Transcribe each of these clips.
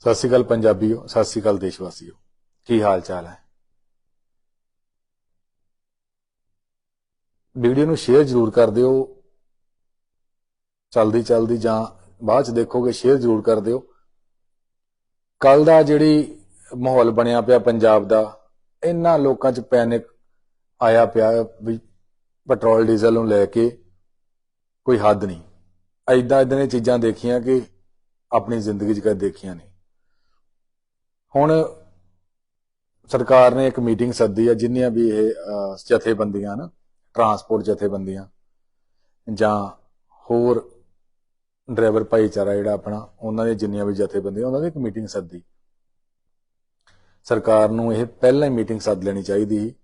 ਸਤਿ ਸ਼੍ਰੀ ਅਕਾਲ ਪੰਜਾਬੀਓ, ਸਤਿ ਸ਼੍ਰੀ ਅਕਾਲ ਦੇਸ਼ਵਾਸੀਓ। ਕੀ ਹਾਲ ਚਾਲ ਹੈ? ਵੀਡੀਓ ਨੂੰ ਸ਼ੇਅਰ ਜ਼ਰੂਰ ਕਰ ਦਿਓ। ਚਲਦੀ ਚਲਦੀ ਜਾਂ ਬਾਅਦ ਚ ਦੇਖੋਗੇ, ਸ਼ੇਅਰ ਜ਼ਰੂਰ ਕਰ ਦਿਓ। ਕੱਲ ਦਾ ਜਿਹੜੀ ਮਾਹੌਲ ਬਣਿਆ ਪਿਆ ਪੰਜਾਬ ਦਾ ਇੰਨਾ ਲੋਕਾਂ 'ਚ ਪੈਨਿਕ ਆਇਆ ਪਿਆ ਵੀ ਪੈਟਰੋਲ, ਡੀਜ਼ਲ ਨੂੰ ਲੈ ਕੇ ਕੋਈ ਹੱਦ ਨਹੀਂ। ਐਦਾਂ ਇਦਾਂ ਦੀਆਂ ਚੀਜ਼ਾਂ ਦੇਖੀਆਂ ਕਿ ਆਪਣੀ ਜ਼ਿੰਦਗੀ 'ਚ ਕਦੇ ਦੇਖੀਆਂ ਨਹੀਂ। ਹੁਣ ਸਰਕਾਰ ਨੇ ਇੱਕ ਮੀਟਿੰਗ ਸੱਦੀ ਆ, ਜਿੰਨੀਆਂ ਵੀ ਇਹ ਜਥੇਬੰਦੀਆਂ ਨਾ, ਟਰਾਂਸਪੋਰਟ ਜਥੇਬੰਦੀਆਂ, ਜਾਂ ਹੋਰ ਡਰਾਈਵਰ ਭਾਈਚਾਰਾ ਜਿਹੜਾ ਆਪਣਾ, ਉਹਨਾਂ ਦੀਆਂ ਜਿੰਨੀਆਂ ਵੀ ਜਥੇਬੰਦੀਆਂ, ਉਹਨਾਂ ਦੀ ਇੱਕ ਮੀਟਿੰਗ ਸੱਦੀ। ਸਰਕਾਰ ਨੂੰ ਇਹ ਪਹਿਲਾਂ ਹੀ ਮੀਟਿੰਗ ਸੱਦ ਲੈਣੀ ਚਾਹੀਦੀ ਸੀ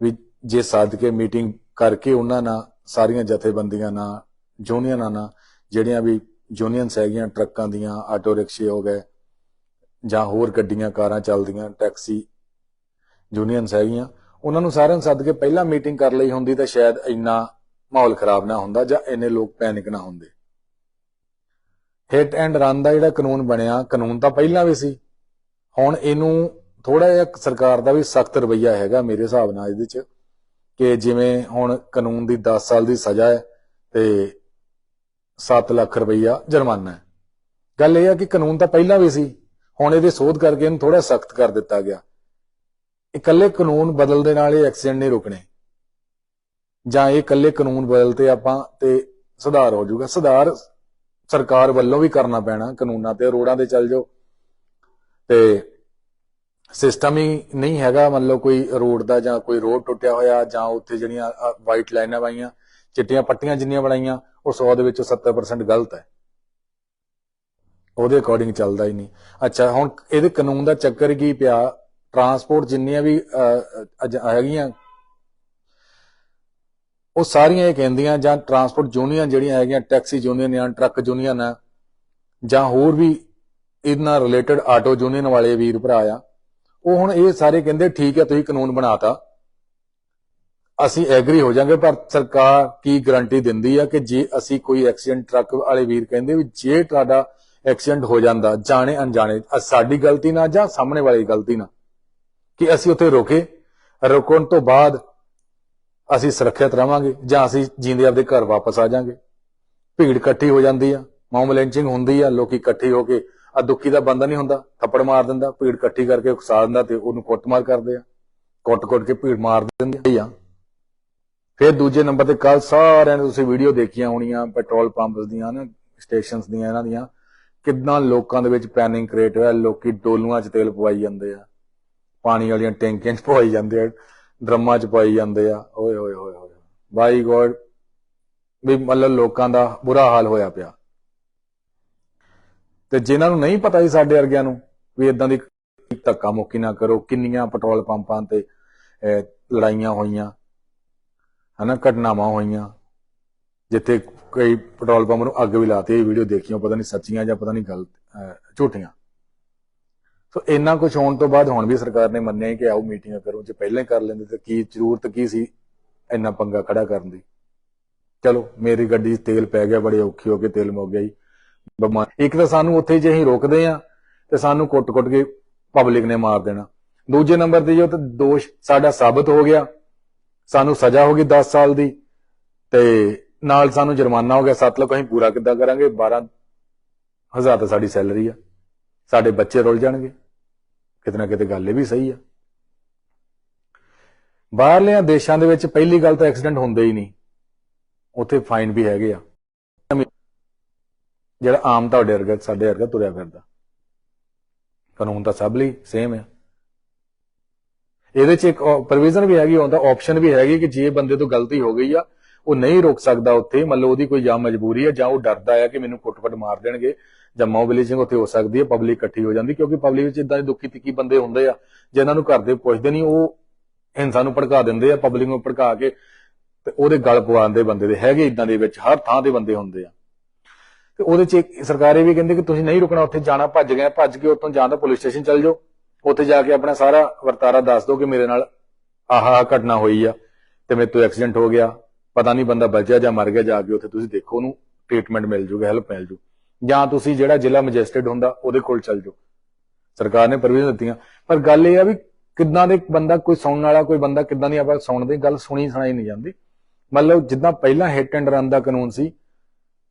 ਵੀ ਜੇ ਸੱਦ ਕੇ ਮੀਟਿੰਗ ਕਰਕੇ ਉਹਨਾਂ ਨਾਲ, ਸਾਰੀਆਂ ਜਥੇਬੰਦੀਆਂ ਨਾਲ ਯੂਨੀਅਨਾਂ ਨਾਲ ਜਿਹੜੀਆਂ ਵੀ ਯੂਨੀਅਨਸ ਹੈਗੀਆਂ, ਟਰੱਕਾਂ ਦੀਆਂ, ਆਟੋ ਰਿਕਸ਼ੇ ਹੋ ਗਏ ਜਾਂ ਹੋਰ ਗੱਡੀਆਂ, ਕਾਰਾਂ ਚੱਲਦੀਆਂ, ਟੈਕਸੀ, ਯੂਨੀਅਨਸ ਹੈਗੀਆਂ, ਉਹਨਾਂ ਨੂੰ ਸਾਰਿਆਂ ਨੂੰ ਸੱਦ ਕੇ ਪਹਿਲਾਂ ਮੀਟਿੰਗ ਕਰ ਲਈ ਹੁੰਦੀ ਤਾਂ ਸ਼ਾਇਦ ਇੰਨਾ ਮਾਹੌਲ ਖਰਾਬ ਨਾ ਹੁੰਦਾ ਜਾਂ ਇੰਨੇ ਲੋਕ ਪੈਨਿਕ ਨਾ ਹੁੰਦੇ। ਹਿੱਟ ਐਂਡ ਰਨ ਦਾ ਜਿਹੜਾ ਕਾਨੂੰਨ ਬਣਿਆ, ਕਾਨੂੰਨ ਤਾਂ ਪਹਿਲਾਂ ਵੀ ਸੀ। ਹੁਣ ਇਹਨੂੰ ਥੋੜਾ ਜਿਹਾ ਸਰਕਾਰ ਦਾ ਵੀ ਸਖਤ ਰਵੱਈਆ ਹੈਗਾ ਮੇਰੇ ਹਿਸਾਬ ਨਾਲ ਇਹਦੇ ਚ, ਕਿ ਜਿਵੇਂ ਹੁਣ ਕਾਨੂੰਨ ਦੀ 10 ਸਾਲ ਦੀ ਸਜ਼ਾ ਹੈ ਤੇ 7 ਲੱਖ ਰੁਪਈਆ ਜੁਰਮਾਨਾ ਹੈ। ਗੱਲ ਇਹ ਆ ਕਿ ਕਾਨੂੰਨ ਤਾਂ ਪਹਿਲਾਂ ਵੀ ਸੀ। ਹੁਣ ਇਹਦੇ ਸੋਧ ਕਰਕੇ ਇਹਨੂੰ ਥੋੜਾ ਸਖਤ ਕਰ ਦਿੱਤਾ ਗਿਆ। ਇਕੱਲੇ ਕਾਨੂੰਨ ਬਦਲ ਦੇ ਨਾਲ ਇਹ ਐਕਸੀਡੈਂਟ ਨਹੀਂ ਰੁਕਣੇ। ਜਾਂ ਇਹ ਇਕੱਲੇ ਕਾਨੂੰਨ ਬਦਲਤੇ ਆਪਾਂ ਤੇ ਸੁਧਾਰ ਹੋ ਜਾਊਗਾ। ਸੁਧਾਰ ਸਰਕਾਰ ਵੱਲੋਂ ਵੀ ਕਰਨਾ ਪੈਣਾ ਕਾਨੂੰਨਾਂ ਤੇ, ਰੋਡਾਂ ਤੇ ਚੱਲ ਜਾਓ। ਤੇ ਸਿਸਟਮ ਹੀ ਨਹੀਂ ਹੈਗਾ, ਮੰਨ ਲਓ ਕੋਈ ਰੋਡ ਦਾ ਜਾਂ ਕੋਈ ਰੋਡ ਟੁੱਟਿਆ ਹੋਇਆ ਜਾਂ ਉੱਥੇ ਜਿਹੜੀਆਂ ਵਾਈਟ ਲਾਈਨਾਂ ਪਾਈਆਂ ਚਿੱਟੀਆਂ ਪੱਟੀਆਂ ਜਿੰਨੀਆਂ ਬਣਾਈਆਂ, ਉਹ 100 ਦੇ ਵਿੱਚੋਂ 70% ਗਲਤ ਹੈ। ਉਹਦੇ ਅਕੋਰਡਿੰਗ ਚੱਲਦਾ ਹੀ ਨਹੀਂ। ਅੱਛਾ, ਹੁਣ ਇਹਦੇ ਕਾਨੂੰਨ ਦਾ ਚੱਕਰ ਕੀ ਪਿਆ? ਟਰਾਂਸਪੋਰਟ ਜਿੰਨੀਆਂ ਵੀ ਹੈਗੀਆਂ, ਉਹ ਸਾਰੀਆਂ ਇਹ ਕਹਿੰਦੀਆਂ, ਜਾਂ ਟਰਾਂਸਪੋਰਟ ਯੂਨੀਅਨ ਜਿਹੜੀਆਂ ਹੈਗੀਆਂ ਟੈਕਸੀ ਯੂਨੀਅਨ ਜਾਂ ਟਰੱਕ ਯੂਨੀਅਨ ਆ, ਜਾਂ ਹੋਰ ਵੀ ਇਹਦੇ ਰਿਲੇਟਡ ਆਟੋ ਯੂਨੀਅਨ ਵਾਲੇ ਵੀਰ ਭਰਾ ਆ, ਉਹ ਹੁਣ ਇਹ ਸਾਰੇ ਕਹਿੰਦੇ, ਠੀਕ ਹੈ ਤੁਸੀਂ ਕਾਨੂੰਨ ਬਣਾਤਾ। ਅਸੀਂ ਐਗਰੀ ਹੋ ਜਾਾਂਗੇ, ਪਰ ਸਰਕਾਰ ਕੀ ਗਾਰੰਟੀ ਦਿੰਦੀ ਆ ਕਿ ਜੇ ਅਸੀਂ ਕੋਈ ਐਕਸੀਡੈਂਟ ਟਰੱਕ ਵਾਲੇ ਵੀਰ ਕਹਿੰਦੇ ਵੀ ਜੇ ਤੁਹਾਡਾ ਐਕਸੀਡੈਂਟ ਹੋ ਜਾਂਦਾ ਜਾਣੇ ਅਣਜਾਣੇ ਸਾਡੀ ਗਲਤੀ ਨਾਲ ਜਾਂ ਸਾਹਮਣੇ ਵਾਲੇ ਦੀ ਗਲਤੀ ਨਾਲ ਕਿ ਅਸੀਂ ਉੱਥੇ ਰੋਕੇ ਰੁਕਣ ਤੋਂ ਬਾਅਦ ਅਸੀਂ ਸੁਰੱਖਿਅਤ ਰਵਾਂਗੇ ਜਾਂ ਅਸੀਂ ਜਿੰਦੇ ਆਪਦੇ ਘਰ ਵਾਪਸ ਆ ਜਾਾਂਗੇ। ਭੀੜ ਇਕੱਠੀ ਹੋ ਜਾਂਦੀ ਆ ਮੌਮ ਲਿੰਚਿੰਗ ਹੁੰਦੀ ਆ ਲੋਕੀ ਇਕੱਠੇ ਹੋ ਕੇ ਆ ਦੁੱਖੀ ਦਾ ਬੰਦਾ ਨਹੀਂ ਹੁੰਦਾ ਥੱਪੜ ਮਾਰ ਦਿੰਦਾ ਭੀੜ ਇਕੱਠੀ ਕਰਕੇ ਉਕਸਾ ਦਿੰਦਾ ਤੇ ਉਹਨੂੰ ਕੁੱਟਮਾਰ ਕਰਦੇ ਆ। ਕੁੱਟ-ਕੁੱਟ ਕੇ ਭੀੜ ਮਾਰ ਦਿੰਦੇ ਆ। ਫਿਰ ਦੂਜੇ ਨੰਬਰ ਤੇ ਕੱਲ ਸਾਰਿਆਂ ਨੇ ਤੁਸੀਂ ਵੀਡੀਓ ਦੇਖੀਆਂ ਹੋਣੀਆਂ ਪੈਟਰੋਲ ਪੰਪਸ ਦੀਆਂ ਨਾ ਸਟੇਸ਼ਨਸ ਦੀਆਂ ਇਹਨਾਂ ਦੀਆਂ। ਕਿੰਨਾ ਲੋਕਾਂ ਦੇ ਵਿੱਚ ਪੈਨਿਕ ਕ੍ਰੀਏਟ ਹੋਇਆ, ਲੋਕੀ ਡੋਲੂਆਂ 'ਚ ਤੇਲ ਪਵਾਈ ਜਾਂਦੇ ਆ, ਪਾਣੀ ਵਾਲੀਆਂ ਟੈਂਕੀਆਂ 'ਚ ਪਵਾਈ ਜਾਂਦੇ ਆ, ਡਰਮਾਂ 'ਚ ਪਾਈ ਜਾਂਦੇ ਆ, ਓਏ ਹੋਏ ਹੋਏ ਹੋਏ ਬਾਈ ਗੋਡ, ਵੀ ਮਤਲਬ ਲੋਕਾਂ ਦਾ ਬੁਰਾ ਹਾਲ ਹੋਇਆ ਪਿਆ। ਤੇ ਜਿਨ੍ਹਾਂ ਨੂੰ ਨਹੀਂ ਪਤਾ ਸੀ ਸਾਡੇ ਵਰਗਿਆਂ ਨੂੰ, ਵੀ ਇਦਾਂ ਦੀ ਧੱਕਾ ਮੁੱਕੀ ਨਾ ਕਰੋ, ਕਿੰਨੀਆਂ ਪੈਟਰੋਲ ਪੰਪਾਂ ਤੇ ਲੜਾਈਆਂ ਹੋਈਆਂ, ਹਨਾ, ਘਟਨਾਵਾਂ ਹੋਈਆਂ ਜਿੱਥੇ ਕਈ ਪੈਟਰੋਲ ਪੰਪ ਨੂੰ ਅੱਗ ਵੀ ਲਾਤੀ, ਇਹ ਵੀਡੀਓ ਦੇਖੀਆਂ ਪਤਾ ਨਹੀਂ ਸੱਚੀਆਂ ਜਾਂ ਪਤਾ ਨਹੀਂ ਗਲਤ ਝੂਠੀਆਂ। ਸੋ ਇੰਨਾ ਕੁਝ ਹੋਣ ਤੋਂ ਬਾਅਦ ਹੁਣ ਵੀ ਸਰਕਾਰ ਨੇ ਮੰਨਿਆ ਕਿ ਆਓ ਮੀਟਿੰਗਾਂ ਕਰੋ, ਜੇ ਪਹਿਲਾਂ ਕਰ ਲੈਂਦੇ ਤਾਂ ਕੀ ਜ਼ਰੂਰਤ ਕੀ ਸੀ ਇੰਨਾ ਪੰਗਾ ਖੜਾ ਕਰਨ ਦੀ? ਚਲੋ, ਮੇਰੀ ਗੱਡੀ 'ਚ ਤੇਲ ਪੈ ਗਿਆ, ਬੜੇ ਔਖੇ ਹੋ ਕੇ ਤੇਲ ਮੁੱਕ ਗਿਆ ਜੀ। ਬਿਮਾਰ ਇੱਕ ਤਾਂ ਸਾਨੂੰ ਉੱਥੇ ਜੇ ਅਸੀਂ ਰੋਕਦੇ ਆ ਤੇ ਸਾਨੂੰ ਕੁੱਟ-ਕੁੱਟ ਕੇ ਪਬਲਿਕ ਨੇ ਮਾਰ ਦੇਣਾ। ਦੂਜੇ ਨੰਬਰ ਤੇ ਜੋ ਤੇ ਦੋਸ਼ ਸਾਡਾ ਸਾਬਤ ਹੋ ਗਿਆ, ਸਾਨੂੰ ਸਜ਼ਾ ਹੋ ਗਈ 10 ਸਾਲ ਦੀ, ਤੇ ਨਾਲ ਸਾਨੂੰ ਜੁਰਮਾਨਾ ਹੋ ਗਿਆ 7 ਲੱਖ ਅਸੀਂ ਪੂਰਾ ਕਿੱਦਾਂ ਕਰਾਂਗੇ? 12 ਹਜ਼ਾਰ ਤਾਂ ਸਾਡੀ ਸੈਲਰੀ ਆ। ਸਾਡੇ ਬੱਚੇ ਰੁੱਲ ਜਾਣਗੇ। ਕਿਤੇ ਨਾ ਕਿਤੇ ਗੱਲ ਇਹ ਵੀ ਸਹੀ ਆ। ਬਾਹਰਲਿਆਂ ਦੇਸ਼ਾਂ ਦੇ ਵਿੱਚ ਪਹਿਲੀ ਗੱਲ ਤਾਂ ਐਕਸੀਡੈਂਟ ਹੁੰਦੇ ਹੀ ਨਹੀਂ। ਉੱਥੇ ਫਾਈਨ ਵੀ ਹੈਗੇ ਆ। ਜਿਹੜਾ ਆਮ ਤੁਹਾਡੇ ਵਰਗਾ, ਸਾਡੇ ਵਰਗਾ ਤੁਰਿਆ ਫਿਰਦਾ। ਕਾਨੂੰਨ ਤਾਂ ਸਭ ਲਈ ਸੇਮ ਹੈ ਇਹਦੇ ਚ ਇੱਕ ਪ੍ਰੋਵੀਜ਼ਨ ਵੀ ਹੈਗੀ ਹੁੰਦਾ ਆਪਸ਼ਨ ਵੀ ਹੈਗੀ ਕਿ ਜੇ ਬੰਦੇ ਤੋਂ ਗਲਤੀ ਹੋ ਗਈ ਆ ਉਹ ਨਹੀਂ ਰੋਕ ਸਕਦਾ ਉੱਥੇ। ਮੰਨ ਲਓ ਉਹਦੀ ਕੋਈ ਜਾਂ ਮਜਬੂਰੀ ਹੈ ਜਾਂ ਉਹ ਡਰਦਾ ਹੈ ਕਿ ਮੈਨੂੰ ਕੁੱਟ-ਕੁੱਟ ਮਾਰ ਦੇਣਗੇ ਜਾਂ ਮੋਬਿਲਾਈਜ਼ਿੰਗ ਉੱਥੇ ਹੋ ਸਕਦੀ ਹੈ ਪਬਲਿਕ ਇਕੱਠੀ ਹੋ ਜਾਂਦੀ, ਕਿਉਂਕਿ ਪਬਲਿਕ ਵਿੱਚ ਇਦਾਂ ਦੇ ਦੁੱਖੀ ਤਿੱਖੀ ਬੰਦੇ ਹੁੰਦੇ ਆ, ਜਿਨ੍ਹਾਂ ਨੂੰ ਘਰ ਦੇ ਪੁੱਛਦੇ ਨਹੀਂ, ਉਹ ਹਿੰਸਾ ਨੂੰ ਭੜਕਾ ਦਿੰਦੇ ਆ ਪਬਲਿਕ ਨੂੰ ਭੜਕਾ ਕੇ ਤੇ ਉਹਦੇ ਗਲ ਪਵਾਉਂਦੇ ਬੰਦੇ ਦੇ ਹੈਗੇ ਇਦਾਂ ਦੇ ਵਿੱਚ, ਹਰ ਥਾਂ ਦੇ ਬੰਦੇ ਹੁੰਦੇ ਆ। ਤੇ ਉਹਦੇ ਚ ਸਰਕਾਰ ਇਹ ਵੀ ਕਹਿੰਦੀ ਕਿ ਤੁਸੀਂ ਨਹੀਂ ਰੁਕਣਾ, ਉੱਥੇ ਜਾਣਾ ਭੱਜ ਗਏ ਭੱਜ ਕੇ ਉੱਥੋਂ ਜਾਂ ਤਾਂ ਪੁਲਿਸ ਸਟੇਸ਼ਨ ਚੱਲ ਜਾਓ। ਉੱਥੇ ਜਾ ਕੇ ਆਪਣਾ ਸਾਰਾ ਵਰਤਾਰਾ ਦੱਸ ਦਿਓ ਕਿ ਮੇਰੇ ਨਾਲ ਆਹ ਆਹ ਘਟਨਾ ਹੋਈ ਆ ਤੇ ਮੇਰੇ ਤੋਂ ਐਕਸੀਡੈਂਟ ਹੋ ਗਿਆ। ਪਤਾ ਨਹੀਂ ਬੰਦਾ ਬਚਿਆ ਜਾਂ ਮਰ ਗਿਆ, ਜਾ ਕੇ ਉੱਥੇ ਤੁਸੀਂ ਦੇਖੋ ਉਹਨੂੰ ਟ੍ਰੀਟਮੈਂਟ ਮਿਲ ਜੂਗਾ ਹੈਲਪ ਮਿਲ ਜੂ। ਜਾਂ ਤੁਸੀਂ ਜਿਹੜਾ ਜ਼ਿਲ੍ਹਾ ਮੈਜਿਸਟਰੇਟ ਹੁੰਦਾ, ਉਹਦੇ ਕੋਲ ਚੱਲ ਜਾਓ। ਸਰਕਾਰ ਨੇ ਪ੍ਰੋਵੀਜ਼ਨ ਦਿੱਤੀਆਂ। ਪਰ ਗੱਲ ਇਹ ਆ ਵੀ ਕਿੱਦਾਂ ਦੇ ਬੰਦਾ ਕੋਈ ਸੁਣਨ ਵਾਲਾ, ਕੋਈ ਬੰਦਾ ਕਿੱਦਾਂ ਦੀ ਆਪਾਂ ਸੁਣਦੇ ਗੱਲ ਸੁਣੀ ਸੁਣਾਈ ਨਹੀਂ ਜਾਂਦੀ। ਮਤਲਬ ਜਿੱਦਾਂ ਪਹਿਲਾਂ ਹਿੱਟ ਐਂਡ ਰਨ ਦਾ ਕਾਨੂੰਨ ਸੀ,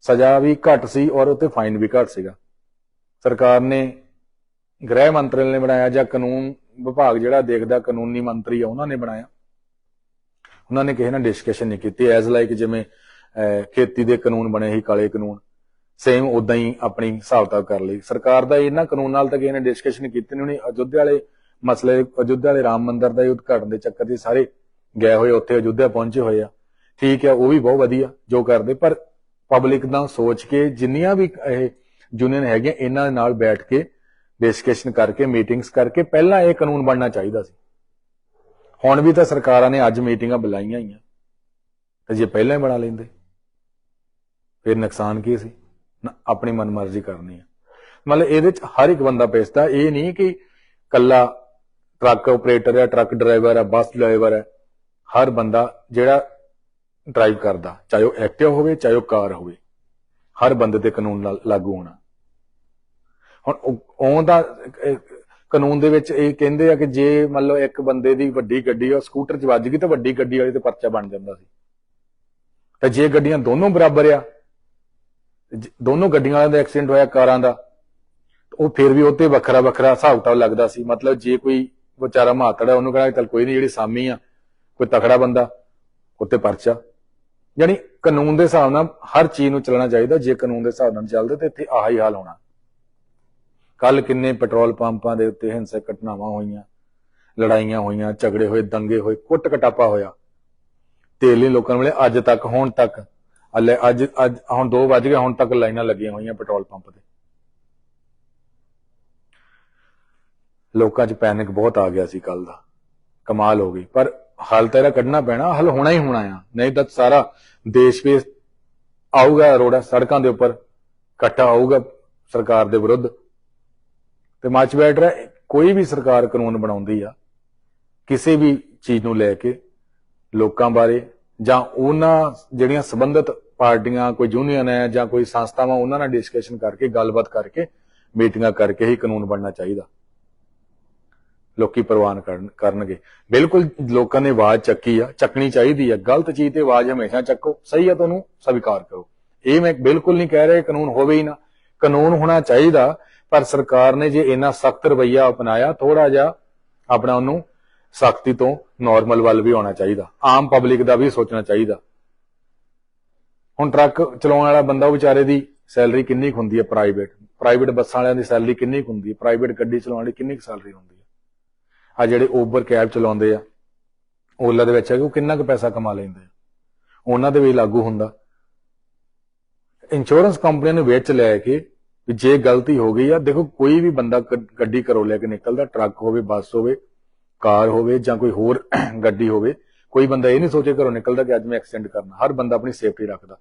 ਸਜ਼ਾ ਵੀ ਘੱਟ ਸੀ ਔਰ ਉੱਤੇ ਫਾਈਨ ਵੀ ਘੱਟ ਸੀਗਾ। ਸਰਕਾਰ ਨੇ ਗ੍ਰਹਿ ਮੰਤਰਾਲੇ ਨੇ ਬਣਾਇਆ ਜਾਂ ਕਾਨੂੰਨ ਵਿਭਾਗ ਜਿਹੜਾ ਦੇਖਦਾ ਕਾਨੂੰਨੀ ਮੰਤਰੀ ਆ, ਉਹਨਾਂ ਨੇ ਬਣਾਇਆ। ਉਹਨਾਂ ਨੇ ਕਿਸੇ ਨਾਲ ਡਿਸਕਸ਼ਨ ਨਹੀਂ ਕੀਤੀ ਐਜ਼ ਲਾਈਕ ਜਿਵੇਂ ਖੇਤੀ ਦੇ ਕਾਨੂੰਨ ਬਣੇ ਸੀ, ਕਾਲੇ ਕਾਨੂੰਨ ਸੇਮ ਉਦਾਂ ਹੀ ਆਪਣੀ ਹਿਸਾਬ ਕਿਤਾਬ ਕਰ ਲਈ। ਸਰਕਾਰ ਦਾ ਇਹਨਾਂ ਕਾਨੂੰਨ ਨਾਲ ਤਾਂ ਕਿਸੇ ਨੇ ਡਿਸਕਸ਼ਨ ਕੀਤੀ, ਨਹੀਂ ਉਹਨੇ ਅਯੁੱਧਿਆ ਵਾਲੇ ਮਸਲੇ, ਅਯੁੱਧਿਆ ਵਾਲੇ ਰਾਮ ਮੰਦਿਰ ਦਾ ਉਦਘਾਟਨ ਦੇ ਚੱਕਰ 'ਚ ਸਾਰੇ ਗਏ ਹੋਏ ਉੱਥੇ ਅਯੁੱਧਿਆ ਪਹੁੰਚੇ ਹੋਏ ਆ। ਠੀਕ ਆ, ਉਹ ਵੀ ਬਹੁਤ ਵਧੀਆ ਜੋ ਕਰਦੇ, ਪਰ ਪਬਲਿਕ ਦਾ ਸੋਚ ਕੇ ਜਿੰਨੀਆਂ ਵੀ ਇਹ ਯੂਨੀਅਨ ਹੈਗੀਆਂ, ਇਹਨਾਂ ਨਾਲ ਬੈਠ ਕੇ ਡਿਸਕਸ਼ਨ ਕਰਕੇ ਮੀਟਿੰਗਸ ਕਰਕੇ, ਪਹਿਲਾਂ ਇਹ ਕਾਨੂੰਨ ਬਣਨਾ ਚਾਹੀਦਾ ਸੀ। ਹੁਣ ਵੀ ਤਾਂ ਸਰਕਾਰਾਂ ਨੇ ਅੱਜ ਮੀਟਿੰਗਾਂ ਬੁਲਾਈਆਂ ਹੀ ਆ। ਤੇ ਜੇ ਪਹਿਲਾਂ ਹੀ ਬਣਾ ਲੈਂਦੇ, ਫਿਰ ਨੁਕਸਾਨ ਕੀ ਸੀ? ਨਾ, ਆਪਣੀ ਮਨਮਰਜ਼ੀ ਕਰਨੀ ਆ। ਮਤਲਬ ਇਹਦੇ ਚ ਹਰ ਇੱਕ ਬੰਦਾ ਪੈਸਦਾ ਇਹ ਨਹੀਂ ਕਿ ਕੱਲਾ ਟਰੱਕ ਆਪਰੇਟਰ ਹੈ, ਟਰੱਕ ਡਰਾਈਵਰ ਹੈ, ਬੱਸ ਡਰਾਈਵਰ ਹੈ। ਹਰ ਬੰਦਾ ਜਿਹੜਾ ਡਰਾਈਵ ਕਰਦਾ, ਚਾਹੇ ਉਹ ਐਕਟਿਵ ਹੋਵੇ, ਚਾਹੇ ਉਹ ਕਾਰ ਹੋਵੇ, ਹਰ ਬੰਦੇ ਤੇ ਕਾਨੂੰਨ ਲਾ- ਲਾਗੂ ਹੋਣਾ। ਹੁਣ ਉਹ- ਉਹਦਾ ਕਾਨੂੰਨ ਦੇ ਵਿੱਚ ਇਹ ਕਹਿੰਦੇ ਆ ਕਿ ਜੇ ਮੰਨ ਲਓ ਇੱਕ ਬੰਦੇ ਦੀ ਵੱਡੀ ਗੱਡੀ ਉਹ ਸਕੂਟਰ 'ਚ ਵੱਜ ਗਈ ਤਾਂ ਵੱਡੀ ਗੱਡੀ ਵਾਲੇ ਤੇ ਪਰਚਾ ਬਣ ਜਾਂਦਾ ਸੀ। ਤੇ ਜੇ ਗੱਡੀਆਂ ਦੋਨੋਂ ਬਰਾਬਰ ਆ ਦੋਨੋਂ ਗੱਡੀਆਂ ਵਾਲਿਆਂ ਦਾ ਐਕਸੀਡੈਂਟ ਹੋਇਆ ਕਾਰਾਂ ਦਾ ਉਹ ਫਿਰ ਵੀ ਉੱਤੇ ਵੱਖਰਾ ਵੱਖਰਾ ਹਿਸਾਬ ਕਿਤਾਬ ਲੱਗਦਾ ਸੀ। ਮਤਲਬ ਜੇ ਕੋਈ ਵਿਚਾਰਾ ਮਾਤੜਾ ਉਹਨੂੰ ਕਹਿੰਦਾ ਚੱਲ ਕੋਈ ਨਹੀਂ ਜਿਹੜੀ ਸਾਮੀ ਆ, ਕੋਈ ਤਕੜਾ ਬੰਦਾ, ਉੱਤੇ ਪਰਚਾ। ਯਾਨੀ ਕਾਨੂੰਨ ਦੇ ਹਿਸਾਬ ਨਾਲ ਹਰ ਚੀਜ਼ ਨੂੰ ਚੱਲਣਾ ਚਾਹੀਦਾ। ਜੇ ਕਾਨੂੰਨ ਦੇ ਹਿਸਾਬ ਨਾਲ ਚੱਲਦੇ ਤੇ ਇੱਥੇ ਆਹੀ ਹਾਲ ਹੋਣਾ। ਕੱਲ ਕਿੰਨੇ ਪੈਟਰੋਲ ਪੰਪਾਂ ਦੇ ਉੱਤੇ ਹਿੰਸਕ ਘਟਨਾਵਾਂ ਹੋਈਆਂ, ਲੜਾਈਆਂ ਹੋਈਆਂ, ਝਗੜੇ ਹੋਏ, ਦੰਗੇ ਹੋਏ, ਕੁੱਟ ਕਟਾਪਾ ਹੋਇਆ। ਤੇਲ ਨਹੀਂ ਲੋਕਾਂ ਨੂੰ ਮਿਲੇ ਅੱਜ ਤੱਕ, ਹੁਣ ਤੱਕ, ਹਲੇ ਅੱਜ ਅੱਜ, ਹੁਣ 2 ਵੱਜ ਗਏ, ਹੁਣ ਤੱਕ ਲਾਈਨਾਂ ਲੱਗੀਆਂ ਹੋਈਆਂ ਪੈਟਰੋਲ ਪੰਪ ਤੇ। ਲੋਕਾਂ 'ਚ ਪੈਨਿਕ ਬਹੁਤ ਆ ਗਿਆ ਸੀ ਕੱਲ ਦਾ। ਕਮਾਲ ਹੋ ਗਈ। ਪਰ ਹੱਲ ਤਾਂ ਇਹਦਾ ਕੱਢਣਾ ਪੈਣਾ, ਹੱਲ ਹੋਣਾ ਹੀ ਹੋਣਾ ਆ। ਨਹੀਂ ਤਾਂ ਸਾਰਾ ਦੇਸ਼ ਵੀ ਆਊਗਾ ਰੋੜਾ, ਸੜਕਾਂ ਦੇ ਉੱਪਰ, ਇਕੱਠਾ ਆਊਗਾ ਸਰਕਾਰ ਦੇ ਵਿਰੁੱਧ। ਤੇ ਮੱਚ ਬੈਠ ਰਿਹਾ, ਕੋਈ ਵੀ ਸਰਕਾਰ ਕਾਨੂੰਨ ਬਣਾਉਂਦੀ ਆ, ਕਿਸੇ ਵੀ ਚੀਜ਼ ਨੂੰ ਲੈ ਕੇ ਲੋਕਾਂ ਬਾਰੇ, ਜਾਂ ਉਹਨਾਂ ਜਿਹੜੀਆਂ ਸੰਬੰਧਿਤ ਪਾਰਟੀਆਂ, ਕੋਈ ਯੂਨੀਅਨ ਹੈ, ਜਾਂ ਕੋਈ ਸੰਸਥਾਵਾਂ, ਉਹਨਾਂ ਨਾਲ ਡਿਸਕਸ਼ਨ ਕਰਕੇ, ਗੱਲਬਾਤ ਕਰਕੇ, ਮੀਟਿੰਗਾਂ ਕਰਕੇ ਹੀ ਕਾਨੂੰਨ ਬਣਨਾ ਚਾਹੀਦਾ। ਲੋਕੀ ਪ੍ਰਵਾਨ ਕਰਨਗੇ। ਬਿਲਕੁਲ ਲੋਕਾਂ ਨੇ ਆਵਾਜ਼ ਚੱਕੀ ਆ, ਚੱਕਣੀ ਚਾਹੀਦੀ ਆ। ਗਲਤ ਚੀਜ਼ ਤੇ ਆਵਾਜ਼ ਹਮੇਸ਼ਾ ਚੱਕੋ। ਸਹੀ ਆ ਤੁਹਾਨੂੰ, ਸਵੀਕਾਰ ਕਰੋ। ਇਹ ਮੈਂ ਬਿਲਕੁਲ ਨਹੀਂ ਕਹਿ ਰਿਹਾ ਕਾਨੂੰਨ ਹੋਵੇ ਹੀ ਨਾ। ਕਾਨੂੰਨ ਹੋਣਾ ਚਾਹੀਦਾ ਪਰ ਸਰਕਾਰ ਨੇ ਜੇ ਇੰਨਾ ਸਖਤ ਰਵਈਆ ਅਪਣਾਇਆ ਥੋੜਾ ਜਿਹਾ ਆਪਣਾ ਉਹਨੂੰ ਸਖਤੀ ਤੋਂ ਨਾਰਮਲ ਵੱਲ ਵੀ ਆਉਣਾ ਚਾਹੀਦਾ। ਆਮ ਪਬਲਿਕ ਦਾ ਵੀ ਸੋਚਣਾ ਚਾਹੀਦਾ। ਹੁਣ ਟਰੱਕ ਚਲਾਉਣ ਵਾਲਾ ਬੰਦਾ ਉਹ ਵਿਚਾਰੇ ਦੀ ਸੈਲਰੀ ਕਿੰਨੀ ਕੁ ਹੁੰਦੀ ਹੈ ਪ੍ਰਾਈਵੇਟ ਪ੍ਰਾਈਵੇਟ ਬੱਸਾਂ ਵਾਲਿਆਂ ਦੀ ਸੈਲਰੀ ਕਿੰਨੀ ਕੁ ਹੁੰਦੀ ਹੈ? ਪ੍ਰਾਈਵੇਟ ਗੱਡੀ ਚਲਾਉਣ ਵਾਲੀ ਕਿੰਨੀ ਕੁ ਸੈਲਰੀ ਹੁੰਦੀ ਹੈ? ਆ ਜਿਹੜੇ ਓਬਰ ਕੈਬ ਚਲਾਉਂਦੇ ਆ, ਓਲਾ ਦੇ ਵਿੱਚ ਹੈ ਕਿ ਉਹ ਕਿੰਨਾ ਕੁ ਪੈਸਾ ਕਮਾ ਲੈਂਦੇ ਆ? ਉਹਨਾਂ ਦੇ ਵੀ ਲਾਗੂ ਹੁੰਦਾ। ਇੰਸ਼ੋਰੈਂਸ ਕੰਪਨੀਆਂ ਨੂੰ ਵਿੱਚ ਲੈ ਕੇ ਵੀ ਜੇ ਗਲਤੀ ਹੋ ਗਈ ਆ, ਦੇਖੋ ਕੋਈ ਵੀ ਬੰਦਾ ਗੱਡੀ ਘਰੋਂ ਲੈ ਕੇ ਨਿਕਲਦਾ, ਟਰੱਕ ਹੋਵੇ, ਬੱਸ ਹੋਵੇ, ਕਾਰ ਹੋਵੇ ਜਾਂ ਕੋਈ ਹੋਰ ਗੱਡੀ ਹੋਵੇ, ਕੋਈ ਬੰਦਾ ਇਹ ਨਹੀਂ ਸੋਚੇ ਘਰੋਂ ਨਿਕਲਦਾ ਕਿ ਅੱਜ ਮੈਂ ਐਕਸੀਡੈਂਟ ਕਰਨਾ। ਹਰ ਬੰਦਾ ਆਪਣੀ ਸੇਫਟੀ ਰੱਖਦਾ।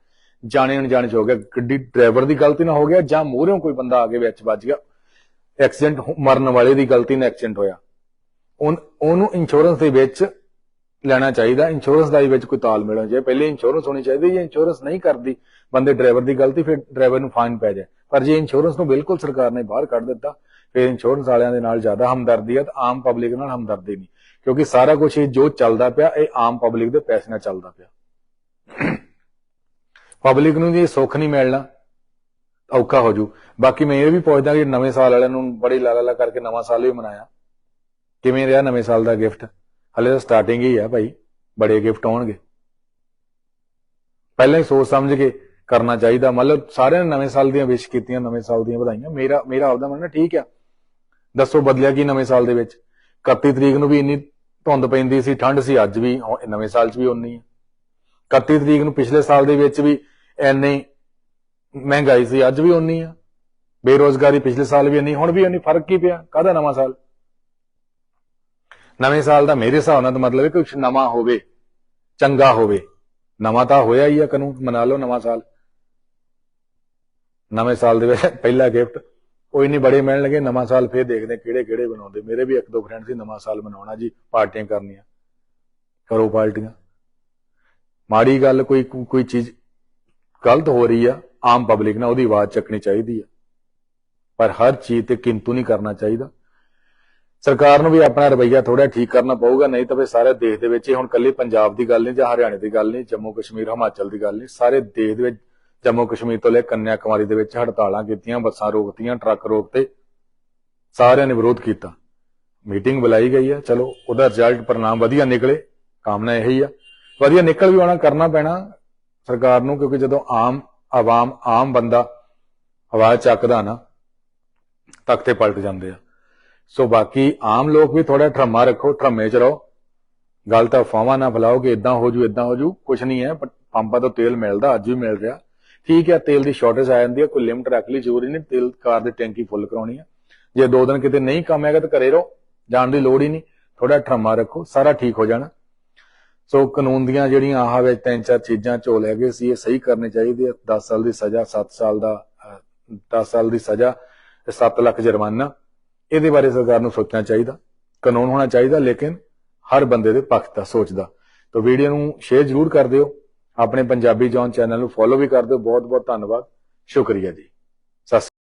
ਜਾਣੇ ਅਣਜਾਣੇ ਚ ਹੋ ਗਿਆ, ਗੱਡੀ ਡਰਾਈਵਰ ਦੀ ਗਲਤੀ ਨਾਲ ਹੋ ਗਿਆ ਜਾਂ ਮੂਹਰੋਂ ਕੋਈ ਬੰਦਾ ਆ ਕੇ ਵਿੱਚ ਵੱਜ ਗਿਆ, ਐਕਸੀਡੈਂਟ ਮਰਨ ਵਾਲੇ ਦੀ ਗਲਤੀ ਨਾਲ ਐਕਸੀਡੈਂਟ ਹੋਇਆ। ਉਨ- ਉਹਨੂੰ ਇੰਸ਼ੋਰੈਂਸ ਦੇ ਵਿੱਚ ਲੈਣਾ ਚਾਹੀਦਾ ਇੰਸ਼ੋਰੈਂਸ ਦਾ ਵੀ ਵਿੱਚ ਕੋਈ ਤਾਲਮੇਲ ਹੋਣਾ ਚਾਹੀਦਾ। ਪਹਿਲੇ ਇੰਸ਼ੋਰੈਂਸ ਹੋਣੀ ਚਾਹੀਦੀ, ਜੇ ਇੰਸ਼ੋਰੈਂਸ ਨਹੀਂ ਕਰਦੀ, ਬੰਦੇ ਡਰਾਈਵਰ ਦੀ ਗਲਤੀ, ਫਿਰ ਡਰਾਈਵਰ ਨੂੰ ਫਾਈਨ ਪੈ ਜਾਏ। ਪਰ ਜੇ ਇੰਸ਼ੋਰੈਂਸ ਨੂੰ ਬਿਲਕੁਲ ਸਰਕਾਰ ਨੇ ਬਾਹਰ ਕੱਢ ਦਿੱਤਾ, ਫਿਰ ਇੰਸ਼ੋਰੈਂਸ ਵਾਲਿਆਂ ਦੇ ਨਾਲ ਜ਼ਿਆਦਾ ਹਮਦਰਦੀ ਹੈ ਤੇ ਆਮ ਪਬਲਿਕ ਨਾਲ ਹਮਦਰਦੀ ਨਹੀਂ। ਕਿਉਂਕਿ ਸਾਰਾ ਕੁਝ ਇਹ ਜੋ ਚੱਲਦਾ ਪਿਆ, ਇਹ ਆਮ ਪਬਲਿਕ ਦੇ ਪੈਸੇ ਨਾਲ ਚੱਲਦਾ ਪਿਆ। ਪਬਲਿਕ ਨੂੰ ਜੇ ਸੁੱਖ ਨਹੀਂ ਮਿਲਣਾ, ਔਖਾ ਹੋ ਜੂ ਬਾਕੀ ਮੈਂ ਇਹ ਵੀ ਪੁੱਛਦਾ ਕਿ ਨਵੇਂ ਸਾਲ ਵਾਲਿਆਂ ਨੂੰ ਬੜੀ ਲਾਲਾ ਲਾ ਕਰਕੇ ਨਵਾਂ ਸਾਲ ਵੀ ਮਨਾਇਆ। ਕਿਵੇਂ ਰਿਹਾ ਨਵੇਂ ਸਾਲ ਦਾ ਗਿਫਟ ਹਲੇ ਤਾਂ ਸਟਾਰਟਿੰਗ ਹੀ ਆ ਭਾਈ, ਬੜੇ ਗਿਫਟ ਆਉਣਗੇ। ਪਹਿਲਾਂ ਹੀ ਸੋਚ ਸਮਝ ਕੇ ਕਰਨਾ ਚਾਹੀਦਾ, ਮਤਲਬ ਸਾਰਿਆਂ ਨੇ ਨਵੇਂ ਸਾਲ ਦੀਆਂ ਵਿਸ਼ ਕੀਤੀਆਂ, ਨਵੇਂ ਸਾਲ ਦੀਆਂ ਵਧਾਈਆਂ। ਮੇਰਾ ਮੇਰਾ ਆਪਦਾ ਮੰਨਣਾ ਠੀਕ ਆ। ਦੱਸੋ ਬਦਲਿਆ ਕੀ ਨਵੇਂ ਸਾਲ ਦੇ ਵਿੱਚ? 31 ਤਰੀਕ ਨੂੰ ਵੀ ਇੰਨੀ ਧੁੰਦ ਪੈਂਦੀ ਸੀ, ਠੰਡ ਸੀ, ਅੱਜ ਵੀ ਨਵੇਂ ਸਾਲ 'ਚ ਵੀ ਉਨੀ ਹੈ 31 ਤਰੀਕ ਨੂੰ ਪਿਛਲੇ ਸਾਲ ਦੇ ਵਿੱਚ ਵੀ ਐਨੀ ਮਹਿੰਗਾਈ ਸੀ, ਅੱਜ ਵੀ ਉਨੀ ਆ। ਬੇਰੋਜ਼ਗਾਰੀ ਪਿਛਲੇ ਸਾਲ ਵੀ ਇੰਨੀ, ਹੁਣ ਵੀ ਇੰਨੀ ਫ਼ਰਕ ਕੀ ਪਿਆ? ਕਾਹਦਾ ਨਵਾਂ ਸਾਲ? ਨਵੇਂ ਸਾਲ ਦਾ ਮੇਰੇ ਹਿਸਾਬ ਨਾਲ ਤਾਂ ਮਤਲਬ ਹੈ ਕਿ ਕੁਝ ਨਵਾਂ ਹੋਵੇ, ਚੰਗਾ ਹੋਵੇ। ਨਵਾਂ ਤਾਂ ਹੋਇਆ ਹੀ ਆ ਕਾਨੂੰਨ, ਮਨਾ ਲਓ ਨਵਾਂ ਸਾਲ। ਨਵੇਂ ਸਾਲ ਦੇ ਵਿੱਚ ਪਹਿਲਾ ਗਿਫਟ ਕੋਈ ਨਹੀਂ ਬੜੇ ਮਿਲਣ ਲੱਗੇ, ਨਵਾਂ ਸਾਲ ਫੇਰ ਦੇਖਦੇ ਕਿਹੜੇ ਕਿਹੜੇ ਬਣਾਉਂਦੇ। ਮੇਰੇ ਵੀ ਇੱਕ ਦੋ ਫਰੈਂਡ ਸੀ ਨਵਾਂ ਸਾਲ ਮਨਾਉਣਾ ਜੀ, ਪਾਰਟੀਆਂ ਕਰਨੀਆਂ। ਕਰੋ ਪਾਰਟੀਆਂ। ਮਾੜੀ ਗੱਲ ਕੋਈ ਕੋਈ ਚੀਜ਼ ਗਲਤ ਹੋ ਰਹੀ ਆ, ਆਮ ਪਬਲਿਕ ਨਾਲ ਉਹਦੀ ਆਵਾਜ਼ ਚੱਕਣੀ ਚਾਹੀਦੀ ਆ। ਪਰ ਹਰ ਚੀਜ਼ ਤੇ ਕਿੰਤੂ ਨਹੀਂ ਕਰਨਾ ਚਾਹੀਦਾ। ਸਰਕਾਰ ਨੂੰ ਵੀ ਆਪਣਾ ਰਵਈਆ ਥੋੜਾ ਠੀਕ ਕਰਨਾ ਪਊਗਾ, ਨਹੀਂ ਤਾਂ ਫਿਰ ਸਾਰੇ ਦੇਸ਼ ਦੇ ਵਿੱਚ ਇਹ ਹੁਣ ਕੱਲੀ ਪੰਜਾਬ ਦੀ ਗੱਲ ਨਹੀਂ ਜਾਂ ਹਰਿਆਣੇ ਦੀ ਗੱਲ ਨਹੀਂ, ਜੰਮੂ ਕਸ਼ਮੀਰ, ਹਿਮਾਚਲ ਦੀ ਗੱਲ ਨਹੀਂ, ਸਾਰੇ ਦੇਸ਼ ਦੇ ਵਿੱਚ ਜੰਮੂ ਕਸ਼ਮੀਰ ਤੋਂ ਲੈ ਕੰਨਿਆ ਕੁਮਾਰੀ ਦੇ ਵਿੱਚ ਹੜਤਾਲਾਂ ਕੀਤੀਆਂ, ਬੱਸਾਂ ਰੋਕਤੀਆਂ, ਟਰੱਕ ਰੋਕਤੇ, ਸਾਰਿਆਂ ਨੇ ਵਿਰੋਧ ਕੀਤਾ। ਮੀਟਿੰਗ ਬੁਲਾਈ ਗਈ ਹੈ ਚਲੋ ਉਹਦਾ ਰਿਜ਼ਲਟ ਪਰਿਣਾਮ ਵਧੀਆ ਨਿਕਲੇ, ਕਾਮਨਾ ਇਹੀ ਆ। ਵਧੀਆ ਨਿਕਲ ਵੀ ਆਉਣਾ, ਕਰਨਾ ਪੈਣਾ ਸਰਕਾਰ ਨੂੰ, ਕਿਉਂਕਿ ਜਦੋਂ ਆਮ ਆਵਾਮ, ਆਮ ਬੰਦਾ ਆਵਾਜ਼ ਚੱਕਦਾ ਨਾ, ਤਖਤੇ ਪਲਟ ਜਾਂਦੇ ਆ। ਸੋ ਬਾਕੀ ਆਮ ਲੋਕ ਵੀ ਥੋੜਾ ਠਰਮਾ ਰੱਖੋ, ਠਰਮੇ ਚ ਰਹੋ। ਗੱਲ ਤਾਂ ਅਫਵਾਹਾਂ ਨਾ ਫੈਲਾਓ ਕਿ ਇਦਾਂ ਹੋ ਜੂ ਇਦਾਂ ਹੋ ਜੂ ਕੁਝ ਨਹੀਂ ਹੈ ਪੰਪਾਂ ਤੋਂ ਤੇਲ ਮਿਲਦਾ, ਅੱਜ ਵੀ ਮਿਲ ਰਿਹਾ। ਠੀਕ ਹੈ, ਤੇਲ ਦੀ ਸ਼ਾਰਟੇਜ ਆ ਜਾਂਦੀ ਹੈ, ਕੋਈ ਲਿਮਟ ਰੱਖ ਲਈ, ਜ਼ਰੂਰੀ ਨਹੀਂ, ਤੇਲ ਕਾਰ ਦੀ ਟੈਂਕੀ ਫੁੱਲ ਕਰਾਉਣੀ ਹੈ। ਜੇ ਦੋ ਦਿਨ ਕਿਤੇ ਨਹੀਂ ਕੰਮ ਹੈਗਾ ਤਾਂ ਘਰੇ ਰਹੋ, ਜਾਣ ਦੀ ਲੋੜ ਹੀ ਨਹੀਂ ਥੋੜਾ ਠਰਮਾ ਰੱਖੋ, ਸਾਰਾ ਠੀਕ ਹੋ ਜਾਣਾ। ਸੋ ਕਾਨੂੰਨ ਦੀਆਂ ਜਿਹੜੀਆਂ ਆਹ ਵਿੱਚ ਤਿੰਨ ਚਾਰ ਚੀਜ਼ਾਂ, ਝੋਲ ਹੈਗੇ ਸੀ, ਇਹ ਸਹੀ ਕਰਨੇ ਚਾਹੀਦੇ ਆ। 10 ਸਾਲ ਦੀ ਸਜ਼ਾ 7 ਸਾਲ ਦਾ 10 ਸਾਲ ਦੀ ਸਜ਼ਾ ਤੇ 7 ਲੱਖ ਜੁਰਮਾਨਾ। ਇਹਦੇ ਬਾਰੇ ਸਰਕਾਰ ਨੂੰ ਸੋਚਣਾ ਚਾਹੀਦਾ, ਕਾਨੂੰਨ ਹੋਣਾ ਚਾਹੀਦਾ, ਲੇਕਿਨ ਹਰ ਬੰਦੇ ਦੇ ਪੱਖ ਦਾ ਸੋਚਦਾ। ਤਾਂ ਵੀਡੀਓ ਨੂੰ ਸ਼ੇਅਰ ਜ਼ਰੂਰ ਕਰ ਦਿਓ, ਆਪਣੇ ਪੰਜਾਬੀ ਜੌਨ ਚੈਨਲ ਨੂੰ ਫੋਲੋ ਵੀ ਕਰ ਦਿਓ। ਬਹੁਤ ਬਹੁਤ ਧੰਨਵਾਦ। ਸ਼ੁਕਰੀਆ ਜੀ।